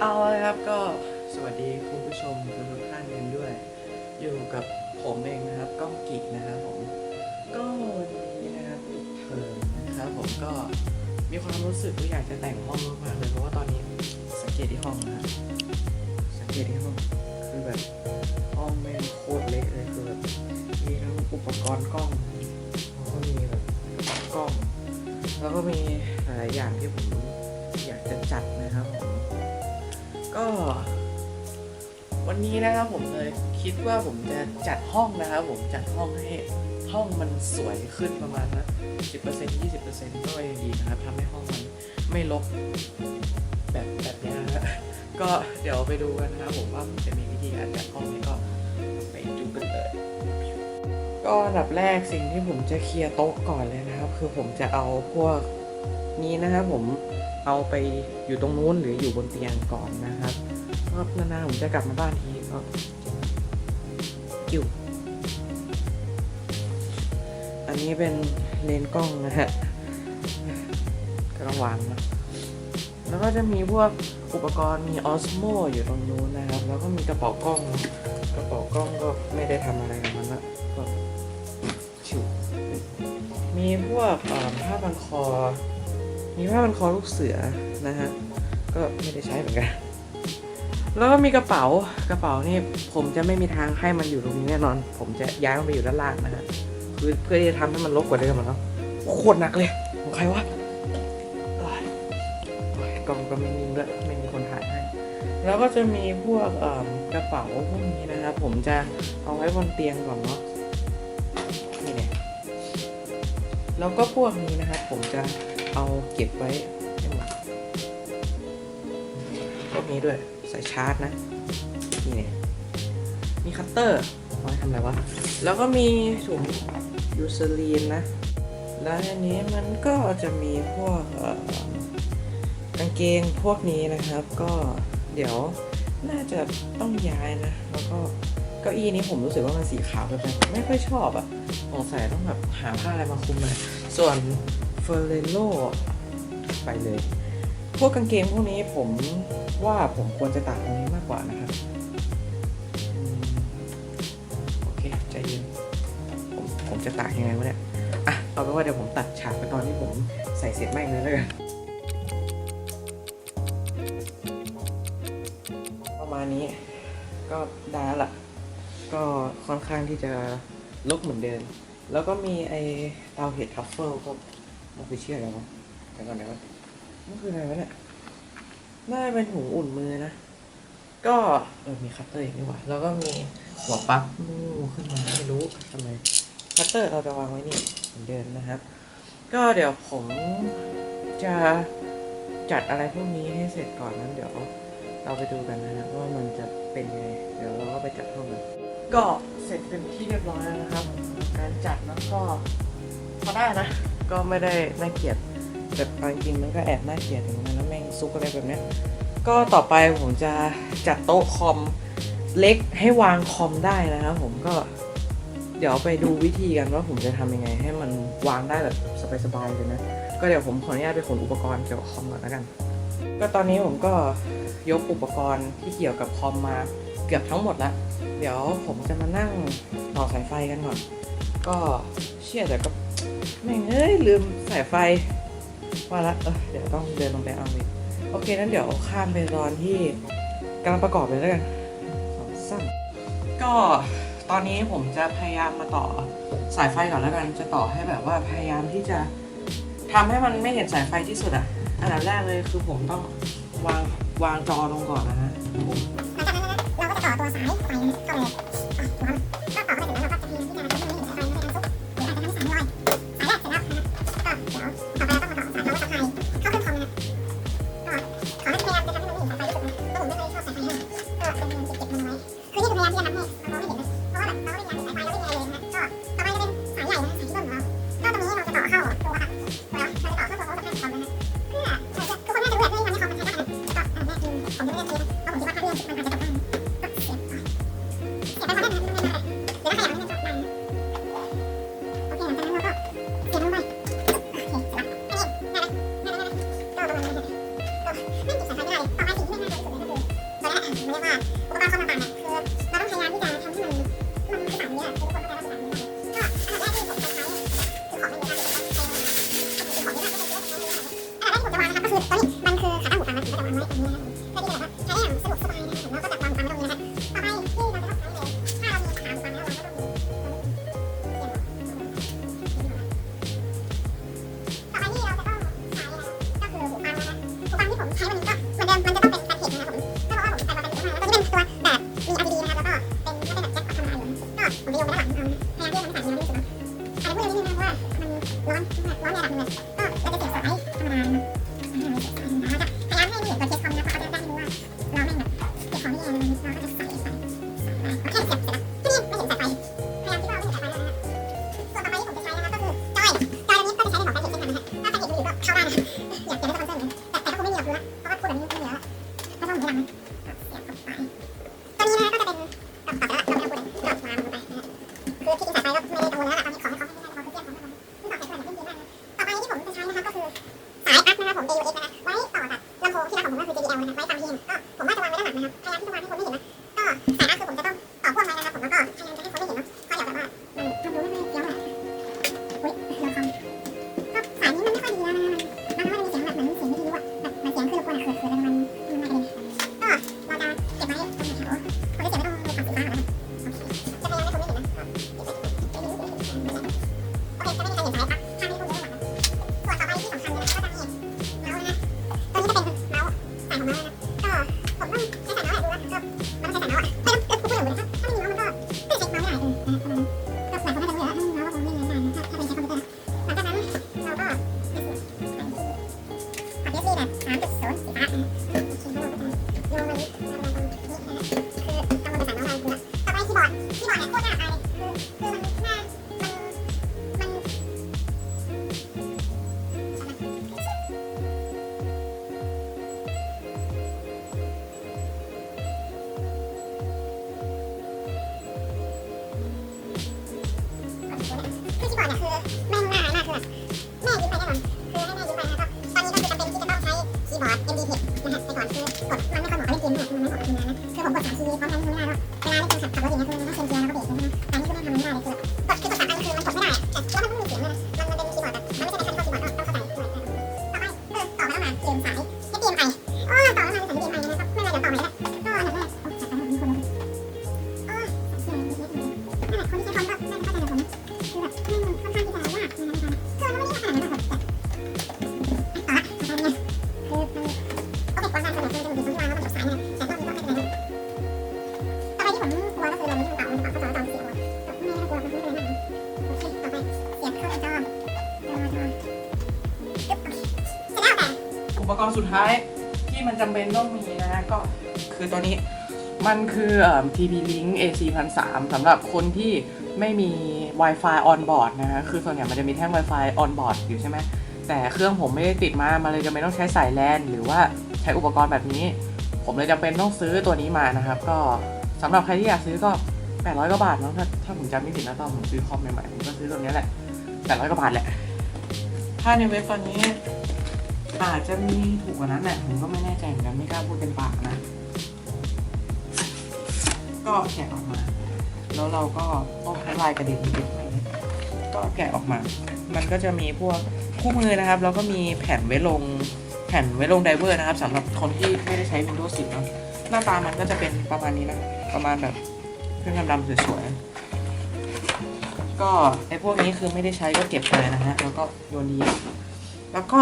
เอาละครับก็สวัสดีคุณผู้ชมทุกท่านกันด้วย อยู่กับผมเองนะครับก้องกินะครับผมก็วันนี้นะครับปิดเทอมนะครับผมก็มีความรู้สึกว่าอยากจะแต่งห้องมากๆเลยเพราะว่าตอนนี้สังเกตที่ห้องนะครับสังเกตที่ห้องคือแบบห้องแม่งโคตรเละเลยคือแบบมีทั้งอุปกรณ์กล้องแล้วก็มีแบบกล้อง แล้วก็มีหลายอย่างที่ผมอยากจะจัดนะครับผม ก็ วันนี้นะครับผมเลยคิดว่าผมจะจัดห้องนะครับผมจัดห้องให้ห้องมันสวยขึ้นประมาณนะ10% 20%ก็ยังดีนะครับทำให้ห้องมันไม่รกแบบแบบนี้นะก็เดี๋ยวไปดูกันนะครับผมว่าผมจะมีวิธีการจัดห้องนี้ก็ไปดูกันเลย ก็อันดับแรกสิ่งที่ผมจะเคลียร์โต๊ะก่อนเลยนะครับ คือผมจะเอาพวก นี้นะครับผมเอาไปอยู่ตรงนู้นหรืออยู่บนเตียงก่อนนะครับก็นานๆผมจะกลับมาบ้านทีก็กิ้วอันนี้เป็นเลนกล้องนะฮะก็ต้องวางนะแล้วก็จะมีพวกอุปกรณ์มีออสโมอยู่ตรงนู้นนะครับ แล้วก็มีกระเป๋ากล้อง กระเป๋ากล้องก็ไม่ได้ทำอะไรกับมันละก็ชิวมีพวกผ้าพันคอ มีผ้าพันคอลูกเสือนะฮะ ก็ไม่ได้ใช้เหมือนกัน แล้วก็มีกระเป๋ากระเป๋านี่ผมจะไม่มีทางให้มันอยู่ตรงนี้แน่นอน ผมจะย้ายมันไปอยู่ด้านล่างนะฮะคือเพื่อที่จะทำให้มันรกกว่าเดิมเนาะโคตรหนักเลยของใครวะกล้องก็ไม่นิ่งด้วยไม่มีคนถ่ายให้ แล้วก็จะมีพวกกระเป๋าพวกนี้นะครับผมจะเอาไว้บนเตียงก่อนเนาะนี่เนี่ยแล้วก็พวกนี้นะครับผมจะ เอาเก็บไว้ให้หมดพวกนี้ด้วยใส่ชาร์จนะ นี่เนี่ยมีคัตเตอร์เอาไว้ทำอะไรวะ แล้วก็มีถุงยูเซลีนนะ แล้วอันนี้มันก็จะมีพวกกางเกงพวกนี้นะครับ ก็เดี๋ยวน่าจะต้องย้ายนะ แล้วก็เก้าอี้นี้ผมรู้สึกว่ามันสีขาวแบบไม่ค่อยชอบอะสงสัยต้องแบบหาผ้าอะไรมาคลุมเลยส่วน เฟเรโลไปเลย พวกกางเกงพวกนี้ผมว่าผมควรจะตากตรงนี้มากกว่านะครับ โอเค ใจเย็น ผมผมจะตากยังไงวะเนี่ย อะ เอาเป็นว่าเดี๋ยวผมตัดฉากไปตอนที่ผมใส่เสร็จแม่งเลยแล้วกันประมาณนี้ก็ได้แล้วล่ะก็ค่อนข้างที่จะลกเหมือนเดิม แล้วก็มีไอเตาเห็ดทัฟเฟิลก็ มันคือเชื่ออะไรวะแต่ก่อนไหนวะมันคืออะไรวะเนี่ยน่าจะเป็นถุงอุ่นมือนะ ก็เออมีคัตเตอร์อีกนี่หว่าแล้วก็มีหัวปลั๊กนู่ขึ้นมาไม่รู้ทำไมคัตเตอร์เราจะวางไว้นี่เหมือนเดิมนะครับ ก็เดี๋ยวผมจะจัดอะไรพวกนี้ให้เสร็จก่อนนั้นเดี๋ยวเราไปดูกันนะครับว่ามันจะเป็นยังไงเดี๋ยวเราก็ไปจัดห้องกันก็เสร็จเป็นที่เรียบร้อยแล้วนะครับ การจัดแล้วก็พอได้นะ ก็ไม่ได้น่าเกลียดแต่เอาจริงๆมันก็แอบน่าเกลียดเหมือนกันนะแม่งซุกอะไรแบบเนี้ยก็ต่อไปผมจะจัดโต๊ะคอมเล็กให้วางคอมได้นะครับผมก็เดี๋ยวไปดูวิธีกันว่าผมจะทำยังไง ให้มันวางได้แบบสบายๆเลยนะ ก็เดี๋ยวผมขออนุญาตไปขนอุปกรณ์เกี่ยวกับคอมก่อนแล้วกัน ก็ตอนนี้ผมก็ยกอุปกรณ์ที่เกี่ยวกับคอมมาเกือบทั้งหมดแล้วเดี๋ยวผมจะมานั่งต่อสายไฟกันก่อน ก็เชื่อแต่ก็ แม่งเอ้ยลืมสายไฟว่าละเออเดี๋ยวต้องเดินลงไปเอาอีกโอเคนั้นเดี๋ยวข้ามไปตอนที่กำลังประกอบเลยแล้วกันสองสามก็ตอนนี้ผมจะพยายามมาต่อสายไฟก่อนแล้วกันจะต่อให้แบบว่าพยายามที่จะทำให้มันไม่เห็นสายไฟที่สุดอะอันดับแรกเลยคือผมต้องวางวางจอลงก่อนนะฮะเราก็จะต่อตัวสายไฟเข้าไป เป็นพยายามเก็บมันไว้คือนี่คือพยายามที่จะทำให้มันมองไม่เห็นนะเพราะว่าแบบเราไม่มีงานสายไฟเราไม่มีอะไรเลย ก็เราจะเสียบสายธรรมดานะคะพยายามให้มันเห็นตัวเทส ลาที่คุณขับรถอย่างเงี้ยคุณต้องเซ็นเกียร์แล้วก็เบรกใช่ไหมอันนี้คือแม่ทำไม่ได้เลยคือ ท้ายที่มันจำเป็นต้องมีนะฮะก็คือตัวนี้มันคือเอ่อ TP Link AC 1 3 0 0สำหรับคนที่ไม่มี Wi-Fi on board นะฮะคือส่วนใหญ่มันจะมีแท่ง Wi-Fi on board อยู่ใช่ไหมแต่เครื่องผมไม่ได้ติดมามาเลยจะไม่ต้องใช้สายแลนหรือว่าใช้อุปกรณ์แบบนี้ ผมเลยจำเป็นต้องซื้อตัวนี้มานะครับ ก็สำหรับใครที่อยากซื้อก็ 800กว่าบาทนาะถ้าถ้าผมจำไม่ผิดนะตอนผมซื้อคอมใหม่ๆผมก็ซื้อตัวนี้แหละ800กว่าบาทแหละ ถ้าในเว็บตอนนี้ อาจจะมีถูกกว่านั้นแหละผมก็ไม่แน่ใจเหมือนกันไม่กล้าพูดเป็นปากนะ ก็แกะออกมา แล้วเราก็โอ้ลายกระเด็นติดไปก็แกะออกมา มันก็จะมีพวกคู่มือนะครับ แล้วก็มีแผ่นไว้ลงแผ่นไว้ลงไดเวอร์นะครับสำหรับคนที่ไม่ได้ใช้ Windows 10เนาะหน้าตามันก็จะเป็นประมาณนี้นะ ประมาณแบบเครื่องดำๆสวยๆก็ไอ้พวกนี้คือไม่ได้ใช้ก็เก็บไปนะฮะแล้วก็โยนดีแล้วก็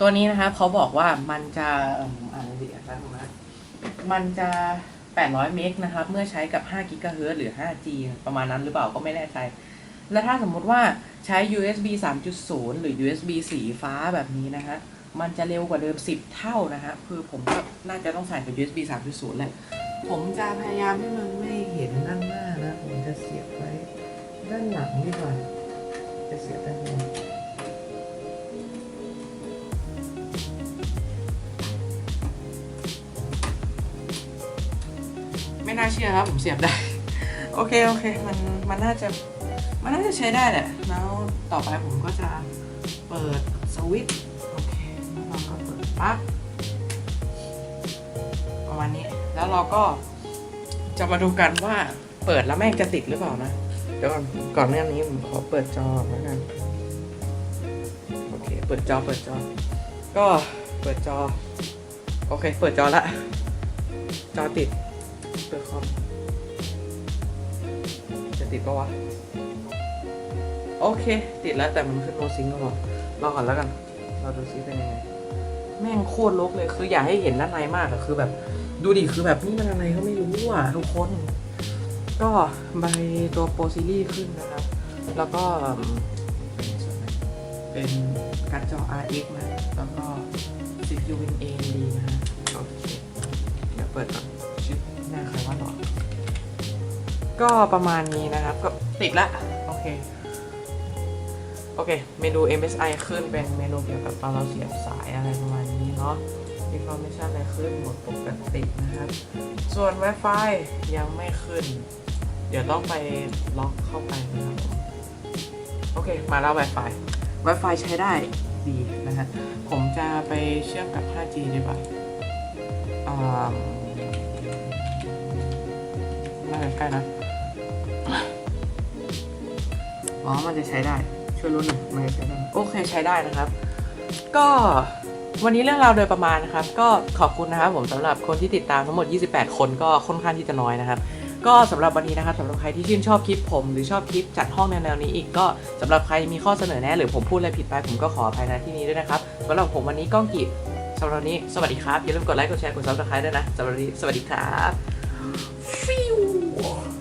ตัวนี้นะคะเขาบอกว่ามันจะอ่านดีอาจครย์นะมันจะ 800 เมกนะครับ เมื่อใช้กับ 5 กิกะเฮิรตซ์หรือ 5G ประมาณนั้นหรือเปล่าก็ไม่แน่ใจ และถ้าสมมติว่าใช้ USB 3.0 หรือ USB สีฟ้าแบบนี้นะฮะ มันจะเร็วกว่าเดิม 10 เท่านะฮะ คือผมก็น่าจะต้องใส่กับ USB 3.0 แหละ ผมจะพยายามให้มันไม่เห็นด้านหน้านะ ผมจะเสียบไว้ด้านหลังดีกว่า จะเสียบด้านหน้า น่าเชื่อครับ ผมเสียบได้ โอเคโอเค มันมันน่าจะมันน่าจะใช้ได้แหละ แล้วต่อไปผมก็จะเปิดสวิตช์โอเคแล้วเราก็เปิดปั๊บประมาณนี้ แล้วเราก็จะมาดูกันว่าเปิดแล้วแม่งจะติดหรือเปล่านะ เดี๋ยวก่อนก่อนหน้งนี้ผมขอเปิดจอแล้วกันโอเค เปิดจอเปิดจอ ก็เปิดจอ โอเค เปิดจอละ จอติด เปิดคอมจะติดปะวะ โอเค ติดแล้วแต่มันขึ้นโนซิงก็พอรอก่อนแล้วกัน เราดูซิเป็นยังไง แม่งโคตรลกเลย คืออยากให้เห็นด้านในมากอะคือแบบ ดูดิ คือแบบนี่มันอะไรก็ไม่รู้อะทุกคน ก็ใบตัวโปรซีรีส์ขึ้นนะครับ แล้วก็เป็นการ์ดจอ RX นะ แล้วก็ CPU Win AMD นะฮะโอเค เดี๋ยวเปิดก่อน ว่าหรอก็ประมาณนี้นะครับ ก็ติดละ โอเค โอเค เมนู MSI ขึ้นเป็นเมนูเกี่ยวกับตอนเราเสียบสายอะไรประมาณนี้เนาะ information อะไรขึ้นหมดปกตินะครับ ส่วน Wi-Fi ยังไม่ขึ้น เดี๋ยวต้องไปล็อกเข้าไปนะครับ โอเค มาแล้ว Wi-Fi Wi-Fi ใช้ได้ดีนะฮะ ผมจะไปเชื่อมกับ 5G ดีกว่าอ่า น่าจะใกล้นะ อ๋อ มันจะใช้ได้ ช่วยรู้หน่อยมันจะใช้ได้โอเคใช้ได้นะครับ ก็วันนี้เรื่องราวโดยประมาณนะครับ ก็ขอบคุณนะครับผมสำหรับคนที่ติดตามทั้งหมด 28 คนก็ค่อนข้างที่จะน้อยนะครับ ก็สำหรับวันนี้นะครับสำหรับใครที่ชื่นชอบคลิปผม หรือชอบคลิปจัดห้องแนวๆนี้อีกก็สำหรับใครมีข้อเสนอแนะหรือผมพูดอะไรผิดไปผมก็ขออภัยในที่นี้ด้วยนะครับสำหรับผมวันนี้ก้องกิจสำหรับวันนี้สวัสดีครับอย่าลืมกดไลค์กดแชร์กดซับสไครต์ด้วยนะสำหรับวันนี้สวัสดีครับฟิว One.